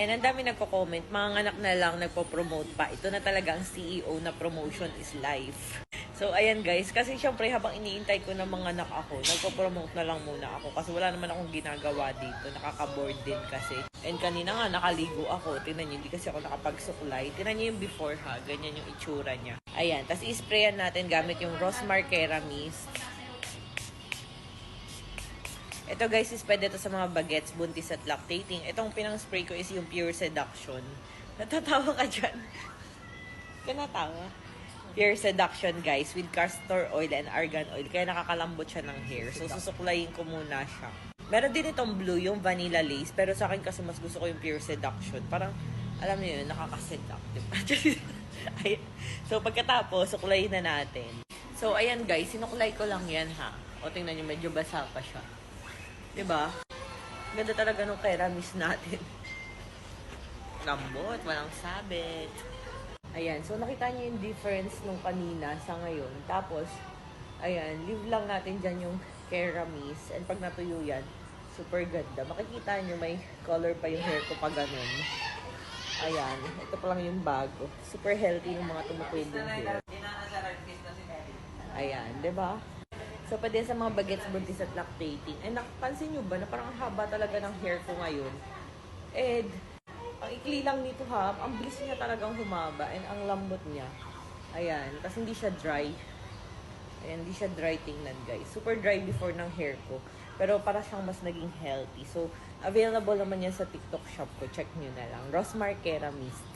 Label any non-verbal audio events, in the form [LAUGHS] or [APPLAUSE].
And ang dami nagko-comment, mga anak na lang nagpo-promote pa. Ito na talaga ang CEO na promotion is life. So, ayan guys, kasi syempre habang iniintay ko ng mga anak ako, nagpo-promote na lang muna ako kasi wala naman akong ginagawa dito. Nakaka-board din kasi. And kanina nga, nakaligo ako. Tingnan niyo, hindi kasi ako nakapagsuklay. Tingnan niyo yung before ha, ganyan yung itsura niya. Ayan, tapos i-sprayan natin gamit yung Rose Marquera Mist. Ito guys is pwede to sa mga bagets, buntis at lactating. Itong pinang-spray ko is yung Pure Seduction. Natatawa ka dyan. [LAUGHS] Kanatawa. Pure Seduction guys with castor oil and argan oil. Kaya nakakalambot siya ng hair. So susuklayin ko muna siya. Meron din itong blue, yung vanilla lace. Pero sa akin kasi mas gusto ko yung Pure Seduction. Parang, alam niyo yun, nakaka-seductive. [LAUGHS] So pagkatapos, suklayin na natin. So ayan guys, sinuklay ko lang yan ha. O tingnan niyo, medyo basa pa siya. 'Di ba? Ganda talaga nung keramis natin. Lambot, walang sabit. Ayan, so nakita niyo yung difference nung kanina sa ngayon. Tapos, ayan, leave lang natin dyan yung keramis. And pag natuyo yan, super ganda. Makikita niyo may color pa yung hair ko pa ganun. Ayan, ito pa lang yung bago. Super healthy yung mga tumutuwid yung hair. Ayan, 'di ba? So, pwede sa mga bagets, buntis at lactating. And napansin nyo ba na parang ang haba talaga ng hair ko ngayon? And, ang ikli lang nito ha, ang bilis niya talagang humaba and ang lambot niya. Ayan, kasi hindi siya dry. Ayan, hindi siya dry tingnan guys. Super dry before ng hair ko. Pero para siyang mas naging healthy. So, available naman yan sa TikTok shop ko. Check nyo na lang. Ross Marquera Mist.